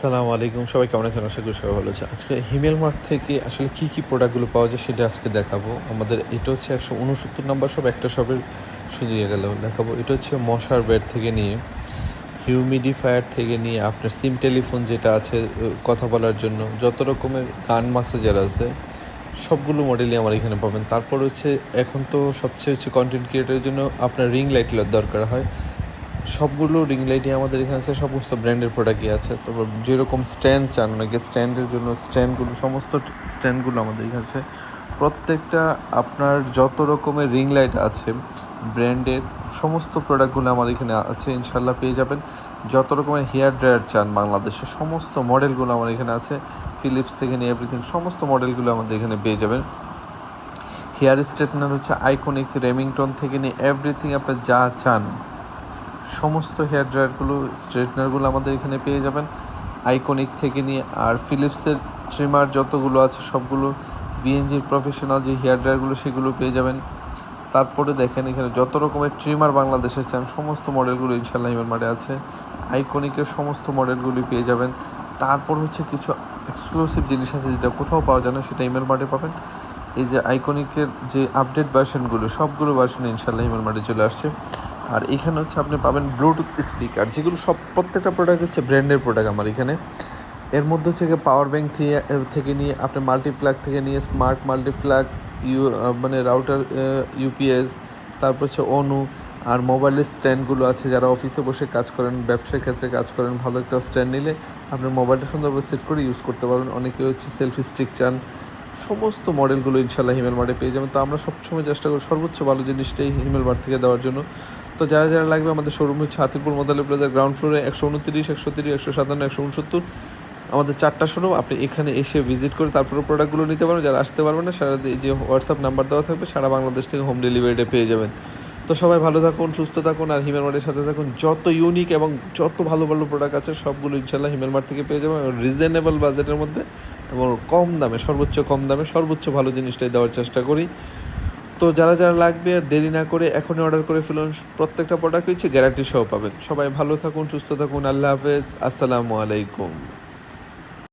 আসসালামু আলাইকুম। সবাই কেমন আছেন? আশা করি সবাই ভালো আছে আজকে হিমেল মার্ট থেকে আসলে কি কি প্রোডাক্টগুলো পাওয়া যায় সেটা আজকে দেখাবো। আমাদের এটা হচ্ছে একশো উনসত্তর নাম্বার সব একটা শপের শুধু ইয়ে গেল, দেখাবো। এটা হচ্ছে মশার বেড থেকে নিয়ে হিউমিডিফায়ার থেকে নিয়ে, আপনার সিম টেলিফোন যেটা আছে কথা বলার জন্য, যত রকমের গান মাসাজার আছে, সবগুলো মডেলই আমার এখানে পাবেন। তারপর হচ্ছে, এখন তো সবচেয়ে হচ্ছে কন্টেন্ট ক্রিয়েটারের জন্য আপনার রিং লাইট দরকার হয়। সবগুলো রিং লাইটই আমাদের এখানে আছে, সমস্ত ব্র্যান্ডের প্রোডাক্টই আছে। তারপর যেরকম স্ট্যান্ড চান অনেকে স্ট্যান্ডের জন্য স্ট্যান্ডগুলো সমস্ত স্ট্যান্ডগুলো আমাদের এখানে আছে। প্রত্যেকটা আপনার যত রকমের রিং লাইট আছে ব্র্যান্ডের সমস্ত প্রোডাক্টগুলো আমার এখানে আছে ইনশাল্লাহ পেয়ে যাবেন। যত রকমের হেয়ার ড্রায়ার চান বাংলাদেশের সমস্ত মডেলগুলো আমার এখানে আছে। ফিলিপস থেকে নিয়ে এভরিথিং সমস্ত মডেলগুলো আমাদের এখানে পেয়ে যাবেন। হেয়ার স্ট্রেটনার হচ্ছে আইকনিক রেমিংটন থেকে নিয়ে এভরিথিং আপনি যা চান সমস্ত হেয়ার ড্রায়ারগুলো স্ট্রেটনারগুলো আমাদের এখানে পেয়ে যাবেন। আইকনিক থেকে নিয়ে, আর ফিলিপসের ট্রিমার যতগুলো আছে, সবগুলো বিএনজির প্রফেশনাল যে হেয়ার ড্রায়ারগুলো সেগুলো পেয়ে যাবেন। তারপরে দেখেন এখানে যত রকমের ট্রিমার বাংলাদেশে চান, সমস্ত মডেলগুলো ইনশাল্লাহ হিমেল মাঠে আছে। আইকনিকের সমস্ত মডেলগুলি পেয়ে যাবেন। তারপর হচ্ছে কিছু এক্সক্লুসিভ জিনিস আছে যেটা কোথাও পাওয়া যায় না, সেটা ইমেল মার্টে পাবেন। এই যে আইকনিকের যে আপডেট ভার্সনগুলো সবগুলো ভার্সন ইনশাল্লাহ ইমেল মার্টে চলে আসছে। আর এখানে হচ্ছে আপনি পাবেন ব্লুটুথ স্পিকার যেগুলো সব প্রত্যেকটা প্রোডাক্ট হচ্ছে ব্র্যান্ডের প্রোডাক্ট আমার এখানে। এর মধ্যে থেকে পাওয়ার ব্যাংক থেকে থেকে নিয়ে আপনি মাল্টিপ্লাগ থেকে নিয়ে স্মার্ট মাল্টিপ্লাগ ইউ মানে রাউটার ইউপিএস তারপর হচ্ছে অনু আর মোবাইলের স্ট্যান্ডগুলো আছে যারা অফিসে বসে কাজ করেন, ব্যবসার ক্ষেত্রে কাজ করেন, ভালো একটা স্ট্যান্ড নিলে আপনি মোবাইলটা সুন্দরভাবে সেট করে ইউজ করতে পারবেন। অনেকে হচ্ছে সেলফি স্টিক চান, সমস্ত মডেলগুলো ইনশাল্লাহ হিমেল মার্টে পেয়ে যাবেন। তো আমরা সবসময় চেষ্টা করি সর্বোচ্চ ভালো জিনিসটাই হিমেল মার্ট থেকে দেওয়ার জন্য। তো যারা যারা লাগবে আমাদের শোরুম হচ্ছে হাতিপুর মোদালে প্লাজার গ্রাউন্ড ফ্লোরে একশো উনত্রিশ, একশো তিরিশ, একশো সাতান্ন, একশো উনসত্তর। আমাদের চারটা শোরুম আপনি এখানে এসে ভিজিট করে তারপরে প্রোডাক্টগুলো নিতে পারবেন। যারা আসতে পারবেন না, সারা যে হোয়াটসঅ্যাপ নাম্বার দেওয়া থাকবে, সারা বাংলাদেশ থেকে হোম ডেলিভারিটা পেয়ে যাবেন। তো সবাই ভালো থাকুন, সুস্থ থাকুন, আর হিমেল মার্টের সাথে থাকুন। যত ইউনিক এবং যত ভালো ভালো প্রোডাক্ট আছে, সবগুলো ইনশাল্লাহ হিমেল মার্ট থেকে পেয়ে যাবেন। রিজনেবল বাজেটের মধ্যে এবং কম দামে, সর্বোচ্চ কম দামে সর্বোচ্চ ভালো জিনিসটাই দেওয়ার চেষ্টা করি। তো যারা যারা লাগবে আর দেরি না করে এখনই অর্ডার করে ফেলুন। প্রত্যেকটা প্রোডাক্ট হচ্ছে গ্যারান্টি সহ পাবেন। সবাই ভালো থাকুন, সুস্থ থাকুন, আল্লাহ হাফেজ। আসসালামু আলাইকুম।